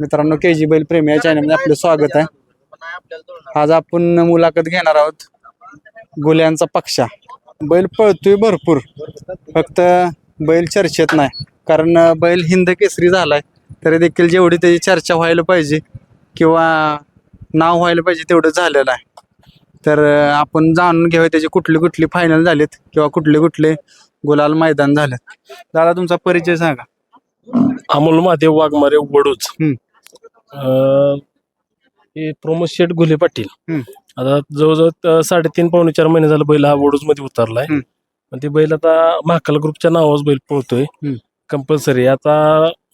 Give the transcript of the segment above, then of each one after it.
मित्रांनो के जी बैल प्रेमी या चॅनलमध्ये आपलं स्वागत आहे. आज आपण मुलाखत घेणार आहोत. गुल्यांचा पक्षा. बैल पळतोय भरपूर. फक्त बैल चर्चेत नाही. कारण बैल हिंद केसरी झालाय. तरी देखील जेवढी त्याची चर्चा व्हायला पाहिजे किंवा नाव व्हायला पाहिजे तेवढं झालेलं आहे. तर आपण जाणून घेऊया त्याचे कुठले कुठले फायनल झालेत किंवा कुठले कुठले गुलाल मैदान झालेत. दादा तुमचा परिचय सांगा. अमोल महादेव वाघमारे वडूच हम्म. अं, हे प्रमोद शेठ घुले पाटील हम्म. आता जवळजवळ त- साडेतीन पावणे चार महिने झालं बैल हा वडूजमध्ये उतरलाय हम्म. आणि ते बैल आता महाकाल ग्रुपच्या नावाच बैल पळतोय हम्म. कंपल्सरी आता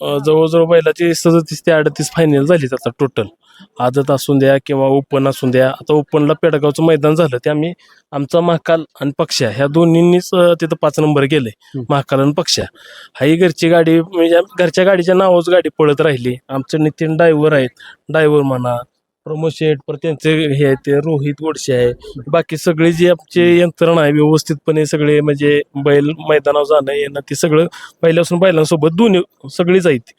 अं, जवळजवळ बैलाची सदतीस ते अडतीस फायनल झालीत आता टोटल आदत असून द्या किंवा ओपन असून द्या. आता ओपनला पेडगावचं मैदान झालं ते आम्ही आमचा महाकाल आणि पक्षा ह्या दोन्हींनीच अं, तिथं पाच नंबर गेले हम्म. महाकाल आणि पक्षा. हाही घरची गाडी म्हणजे आम- घरच्या गाडीच्या नावाच गाडी पळत राहिली. आमचे नितीन ड्रायव्हर आहेत. ड्रायव्हर म्हणा प्रमोद शेठ परत त्यांचे हे आहेत ते रोहित गोडसे आहे. बाकी सगळी जी आमचे यंत्रणा आहे व्यवस्थितपणे सगळे म्हणजे बैल मैदानावर जाणं येणं ते सगळं पहिल्यापासून बैलांसोबत दोन्ही सगळीच आहेत.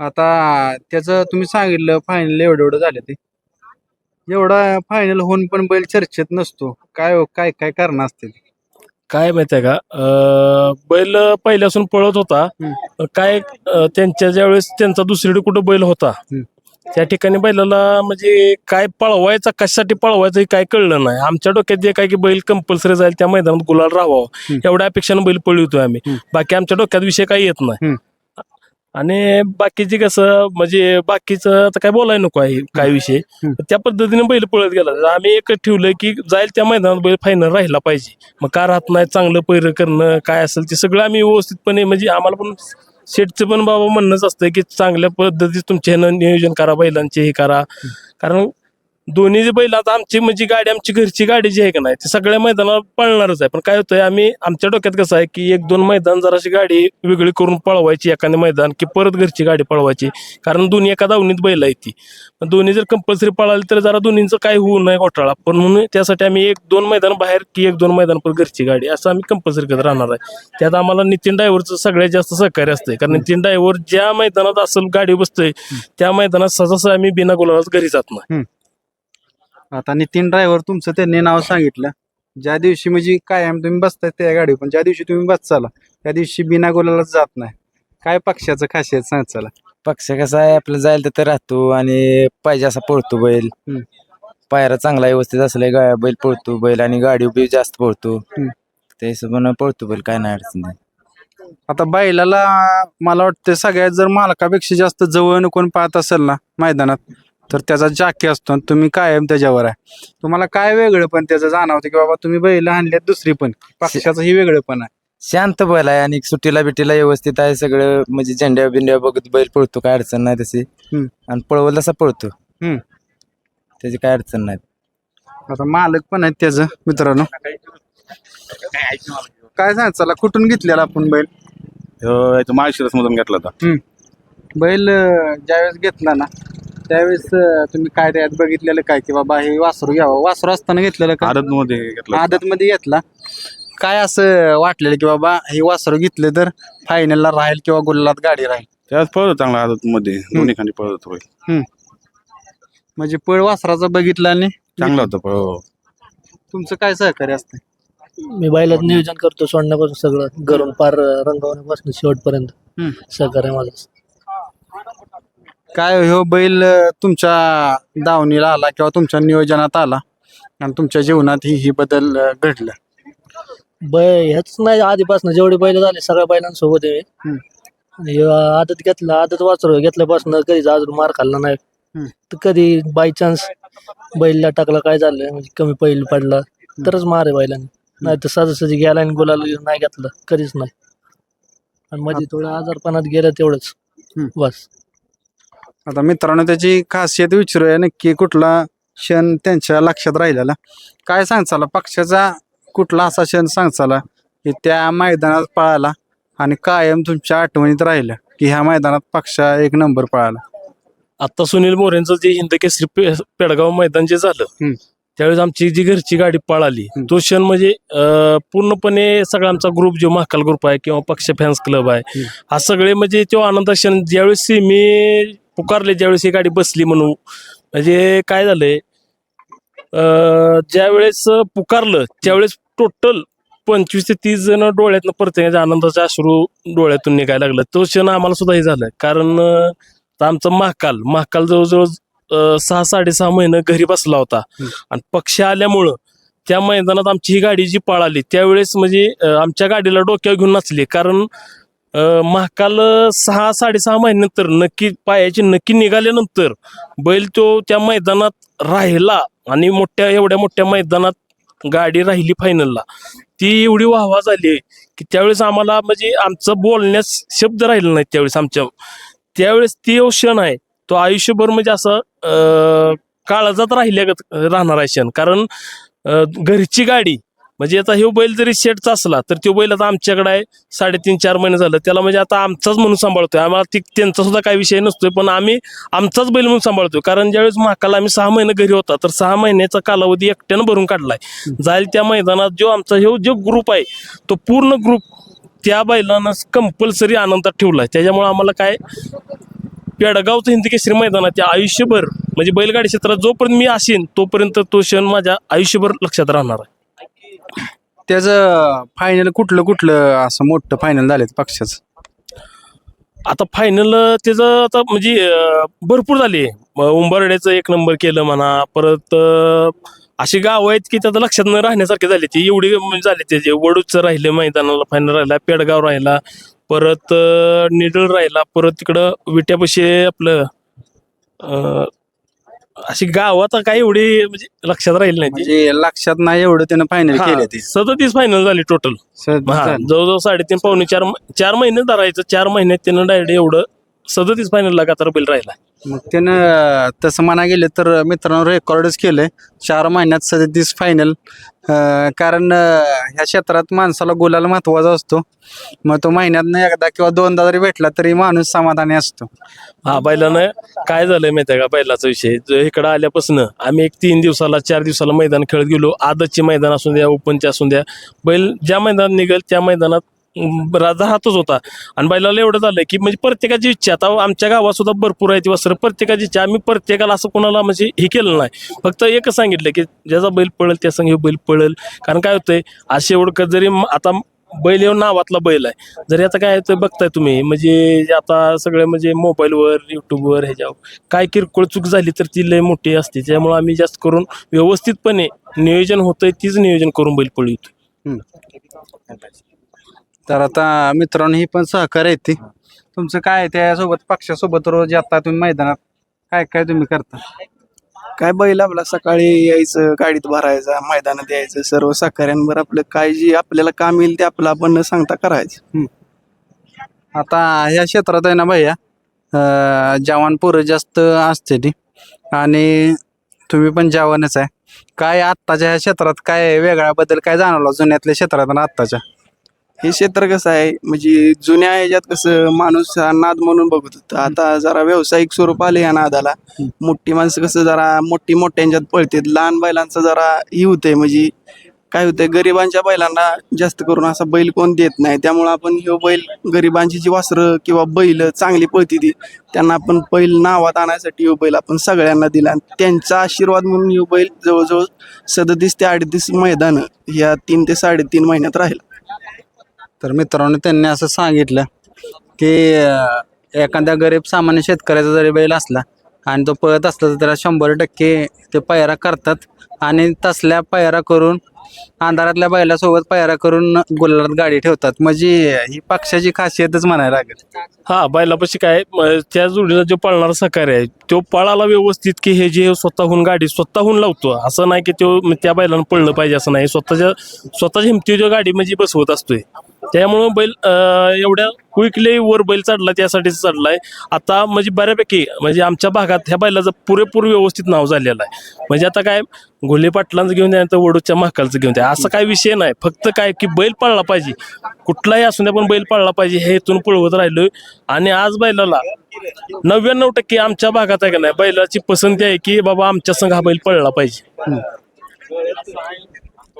आता त्याचं तुम्ही सांगितलं फायनल एवढं एवढं झालं ते. एवढा फायनल होऊन पण बैल चर्चेत नसतो. काय हो- काय काय कारण असते काय माहिती आहे का? अं, बैल पहिल्यापासून पळत होता. हम्म. काय अं, त्यांच्या ज्यावेळेस त्यांचा दुसरीकडे कुठं बैल होता? हम्म. त्या ठिकाणी बैलाला म्हणजे काय पळवायचा कशासाठी पळवायचं हे काय कळलं नाही आमच्या डोक्यात जे काय की बैल कंपल्सरी जाईल त्या मैदानात गुलाल राहावं. एवढ्या अपेक्षानं बैल पळवतोय आम्ही. बाकी आमच्या डोक्यात विषय काही येत नाही. आणि बाकीचे कसं म्हणजे बाकीचं आता काय बोलायला नको आहे काय विषय. त्या पद्धतीने बैल पळत गेला तर आम्ही एक ठेवलं की जाईल त्या मैदानात बैल फायनल राहिला पाहिजे मग का राहत नाही चांगलं पैर करणं काय असेल ते सगळं आम्ही व्यवस्थितपणे म्हणजे आम्हाला पण शेटचं पण बाबा म्हणणंच असतं की चांगल्या पद्धतीत तुमचे ह्यानं नियोजन करा बैलांचे हे करा. कारण दोन्ही जे बैल आता आमची म्हणजे गाडी आमची घरची गाडी जी आहे का नाही ती सगळ्या मैदानावर पळणारच आहे. पण काय होतंय आम्ही आमच्या डोक्यात कसं आहे की एक दोन मैदान जराशी गाडी वेगळी करून पळवायची एखादी मैदान की परत घरची गाडी पळवायची. कारण दोन्ही एका दावणीत बैल आहे ती. पण दोन्ही जर कंपल्सरी पळाली तर जरा दोन्हीचं काय होऊ नये घोटाळा. पण म्हणून त्यासाठी आम्ही एक दोन मैदान बाहेर की एक दोन मैदान परत घरची गाडी असं आम्ही कंपल्सरी करत राहणार आहे. त्यात आम्हाला नितीन ड्रायव्हरचं सगळ्यात जास्त सहकार्य असतंय. कारण नितीन ड्रायव्हर ज्या मैदानात असेल गाडी बसतोय त्या मैदानात सहसा आम्ही बिना गुलाबाच घरी जात नाही. आता नितीन ड्रायव्हर तुमचं त्यांनी नाव सांगितलं. ज्या दिवशी म्हणजे कायम तुम्ही बसताय त्या गाडी पण ज्या दिवशी तुम्ही बसचाला त्या दिवशी बिना गोलालाच जात नाही. काय पक्षाचं खासियत सांग चला. पक्ष कसा आहे आपलं जायला तर राहतो आणि पाहिजे असा पळतो बैल. हम्म. पायरा चांगला व्यवस्थित असला गा- बैल पळतो बैल आणि गाडी बी जास्त पळतो. हम्म. त्या हिशोबानं पळतो बैल काय नाही अडचण नाही. आता बैलाला मला वाटतं सगळ्यात जर मालकापेक्षा जास्त जवळ कोण पाहत असेल ना मैदानात तर त्याचा जाकी असतो आणि तुम्ही कायम त्याच्यावर आहे. तुम्हाला काय वेगळं पण त्याचं जाणवतं की बाबा तुम्ही बैल आणल्यात दुसरी पण. पक्षाचं ही वेगळं पण आहे. शांत बैल आहे आणि सुट्टीला बिटीला व्यवस्थित आहे सगळं. म्हणजे झेंड्या बिंड्या बघत बैल पळतो काय अडचण नाही तशी. हम्म. आणि पळवल तसा पळतो. हम्म. त्याची काय अडचण नाही. आता मालक पण आहेत त्याचं मित्रांनो. काय सांग चला कुठून घेतलेला आपण बैल? माळशिरस मधून घेतला होता. बैल अं, ज्यावेळेस घेतला ना त्यावेळेस अं, तुम्ही काय त्यात बघितलेलं काय? की बाबा हे वासरू घ्यावं. वासरू असताना घेतलेलं का आदत मध्ये घेतला. आदत मध्ये घेतला. काय असं वाटलेलं की बाबा हे वासरू घेतले तर फायनलला राहील किंवा गुल्लात गाडी राहील? त्यात पळत चांगला आदत मध्ये दोन्ही खाली पळत होय म्हणजे पळ वासराचं बघितलं आणि चांगला होता पळ हो. तुमचं काय सहकार्य असतं मी बैलात नियोजन करतो सोडण्यापासून सगळं घरून पार रंगवण्यापासून शेवटपर्यंत हम्म. सहकार्य माझं. काय हो बैल अं, तुमच्या दावणीला आला किंवा तुमच्या नियोजनात आला आणि तुमच्या जीवनात ही ही बदल अं, घडलं? बै ह्याच नाही आधीपासून जेवढे बैल झाले सगळ्या बैलांसोबत आहे. हम्म. आदत घेतला आदत वाचरो घेतल्यापासून कधीच अजून मार खाल्ला नाही. हम्म. तर कधी बाय चान्स बैलला टाकला काय झालं म्हणजे कमी पैल पडला तरच मार आहे बैलाने. नाही तर सहजासहजी गेला आणि गुलाला नाही घेतलं कधीच नाही. आणि मध्ये थोडं आजारपणात गेलं तेवढंच. हम्म. बस. आता मित्रांनो त्याची खासियत विचारूया नक्की कुठला क्षण त्यांच्या लक्षात राहिलेला काय सांगचाला पक्षाचा कुठला असा क्षण सांगचाला की त्या मैदानात पळाला आणि कायम तुमच्या आठवणीत राहिलं की ह्या मैदानात पक्षा एक नंबर पळाला आता सुनील मोरेंचं जे हिंद केसरी पे- पेडगाव मैदान जे झालं. त्यावेळेस आमची जी घरची गाडी पळाली हम्म. तो क्षण म्हणजे अं, पूर्णपणे सगळा आमचा ग्रुप जो महाकाल ग्रुप आहे किंवा पक्ष फॅन्स क्लब आहे हम्म. हा सगळे म्हणजे तो आनंद क्षण ज्यावेळेस मी पुकारले ज्यावेळेस ही गाडी बसली म्हणून. म्हणजे काय झालंय अं, ज्यावेळेस पुकारलं त्यावेळेस टोटल पंचवीस ते तीस जण डोळ्यातनं प्रत्येकाच्या आनंदाचे अश्रू डोळ्यातून निघायला लागलं. तो क्षण आम्हाला सुद्धा हे झालं. कारण आमचा महाकाल महाकाल जवळजवळ सहा साडेसहा महिने घरी बसला होता. आणि पक्ष आल्यामुळं त्या मैदानात आमची ही गाडी जी पळाली त्यावेळेस म्हणजे आमच्या गाडीला डोक्यावर घेऊन नाचली. कारण महाकाल सहा साडेसहा महिन्यानंतर नक्की पायाची नक्की निघाल्यानंतर बैल तो त्या मैदानात राहिला आणि मोठ्या एवढ्या मोठ्या मैदानात गाडी राहिली फायनलला ती एवढी वाहवा झाली की त्यावेळेस आम्हाला म्हणजे आमचं बोलण्यास शब्द राहिला नाही त्यावेळेस आमच्या. त्यावेळेस ती क्षण आहे तो आयुष्यभर म्हणजे असं काळजात राहिल्या राहणार आहे क्षण. कारण घरची गाडी म्हणजे आता ह्यो बैल जरी शेटचा असला तर तो बैल आता आमच्याकडे आहे. साडेतीन चार महिने झालं. त्याला म्हणजे आता आमचाच म्हणून सांभाळतोय. आम्हाला ती त्यांचा सुद्धा काही विषय नसतोय पण आम्ही आमचाच बैल म्हणून सांभाळतोय. कारण ज्यावेळेस महाकाला आम्ही सहा महिने घरी होता तर सहा महिन्याचा कालावधी एकट्यानं भरून काढलाय. जाईल त्या मैदानात जो आमचा ह्यो जो ग्रुप आहे तो पूर्ण ग्रुप त्या बैलानं कंपल्सरी आनंदात ठेवलाय. त्याच्यामुळे आम्हाला काय पेडगावचं हिंदकेश्री केसरी मैदानात आयुष्यभर म्हणजे बैलगाडी क्षेत्रात जोपर्यंत मी असेन तोपर्यंत तो क्षण माझ्या आयुष्यभर लक्षात राहणार आहे. त्याचं फायनल कुठलं कुठलं असं मोठं फायनल झालं पक्षाचं? आता फायनल त्याचं आता म्हणजे अं, भरपूर झाली. उंबरड्याचं एक नंबर केलं म्हणा परत अं, अशी गाव आहेत की त्याचं लक्षात न राहण्यासारखे झाले. ते एवढी म्हणजे झाले त्याचे वडूचं राहिले मैदानाला फायनल राहिला पेडगाव राहिला परत अं, निडळ राहिला परत तिकडं विट्यापाशी आपलं अं, अशी गाव आता काही एवढी म्हणजे लक्षात राहिली नाही ती. म्हणजे लक्षात नाही एवढं त्यानं फायनल हा, केले ते सदतीस फायनल झाली टोटल. जवळजवळ साडेतीन पावणे चार म- चार महिने धरायचं चार महिन्यात त्यानं डायरेक्ट एवढं सदतीस फायनल लगातार बिल राहिला. मग त्यानं तसं म्हणा गेलं तर मित्रांनो रेकॉर्डच केलंय. चार महिन्यात सदतीस फायनल कारण ह्या क्षेत्रात माणसाला गुलाल महत्त्वाचा असतो. मग तो महिन्यात एकदा किंवा दोनदा जरी भेटला तरी माणूस समाधानी असतो. हा बैलानं काय झालंय माहितीये का बैलाचा विषय? जो इकडं आल्यापासून आम्ही एक तीन दिवसाला चार दिवसाला मैदान खेळत गेलो. आदतचे मैदान असू द्या ओपनचे असू द्या. बैल ज्या मैदानात निघेल त्या मैदानात राजा हातच होता. आणि बैलाला एवढं झालं की म्हणजे प्रत्येकाची इच्छा. आता आमच्या गावात सुद्धा भरपूर आहे ती वस्त्र. प्रत्येकाची इच्छा. आम्ही प्रत्येकाला असं कोणाला म्हणजे हे केलं नाही. फक्त एकच सांगितलं की ज्याचा बैल पळेल त्या संघ बैल पळेल. कारण काय होतंय असे एवढं जरी आता बैल येऊन नावातला बैल आहे. जरी आता काय होतं बघताय तुम्ही म्हणजे आता सगळे म्हणजे मोबाईलवर युट्यूबवर ह्याच्यावर काय किरकोळ चूक झाली तर ती लय मोठी असते. त्यामुळे आम्ही जास्त करून व्यवस्थितपणे नियोजन होतंय तीच नियोजन करून बैल पळवतो तर आता मित्रांनो ही पण सहकार्य येते तुमचं काय आहे? त्यासोबत पक्षासोबत रोज आता तुम्ही मैदानात काय काय तुम्ही करता? काय बैल आपला सकाळी यायचं गाडीत भरायचा मैदानात यायचं सर्व सहकार्यांवर आपलं काय जी आपल्याला काम येईल ते आपलं आपण न सांगता करायचं. आता ह्या क्षेत्रात आहे ना भैया अं, जवान पोरं जास्त असते ती. आणि तुम्ही पण जवानच आहे. काय आत्ताच्या ह्या क्षेत्रात काय वेगळा बदल काय जाणवला? जुन्यातल्या क्षेत्रात आणि आत्ताच्या? हे क्षेत्र कसं आहे? म्हणजे जुन्या ह्याच्यात कसं माणूस हा नाद म्हणून बघत होता. आता जरा व्यावसायिक स्वरूप आले या नादाला. मोठी माणसं कसं जरा मोठी मोठ्यांच्यात पळतात. लहान बैलांचं जरा ही होतंय. म्हणजे काय होतंय? गरिबांच्या बैलांना जास्त करून असा बैल कोण देत नाही. त्यामुळं आपण ह्यो बैल गरिबांची जी वासरं किंवा बैल चांगली पळती ती त्यांना आपण बैल नावात आणण्यासाठी ह्यो बैल आपण सगळ्यांना दिला. आणि त्यांचा आशीर्वाद म्हणून ह्यो बैल जवळजवळ सदतीस ते अडतीस मैदान ह्या तीन ते साडेतीन महिन्यात राहील. तर मित्रांनो त्यांनी असं सांगितलं की एखाद्या गरीब सामान्य शेतकऱ्याचा जरी बैल असला आणि तो पळत असला तर त्याला शंभर टक्के ते पायरा करतात. आणि तसल्या पायरा करून अंधारातल्या बैलासोबत पायरा करून गुलालात गाडी ठेवतात. म्हणजे ही पक्षाची खासियतच म्हणायला लागेल. हा बैलापाशी काय म, त्या जोडीला जो पळणारा सहकार्य आहे तो पळाला व्यवस्थित की हे जे स्वतःहून गाडी स्वतःहून लावतो? असं नाही की तो म, त्या बैलानं पळलं पाहिजे असं नाही. स्वतःच्या स्वतःच्या हिमतीवर गाडी म्हणजे बसवत असतोय. त्यामुळं बैल एवढ्या क्विकली वर बैल चढला त्यासाठीच चढलाय. आता म्हणजे बऱ्यापैकी म्हणजे आमच्या भागात ह्या बैलाचं पुरेपूर व्यवस्थित नाव झालेलं आहे. म्हणजे आता काय घोले पाटलांचं घेऊन द्या तर वडूच्या महाकालचं घेऊन द्या असं काय विषय नाही. फक्त काय की बैल पळला पाहिजे. कुठलाही असून पण बैल पळला पाहिजे हे इथून पळवत राहिलोय. आणि आज बैलाला नव्याण्णव टक्के आमच्या भागात आहे का नाही बैलाची पसंती आहे की बाबा आमच्या संघ हा बैल पळला पाहिजे.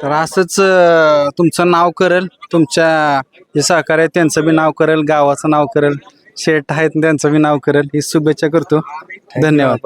तर असंच अं, तुमचं नाव करेल तुमच्या जे सहकार्य आहेत त्यांचं बी नाव करेल गावाचं नाव करेल शेठ आहेत त्यांचं बी नाव करेल. ही शुभेच्छा करतो. धन्यवाद.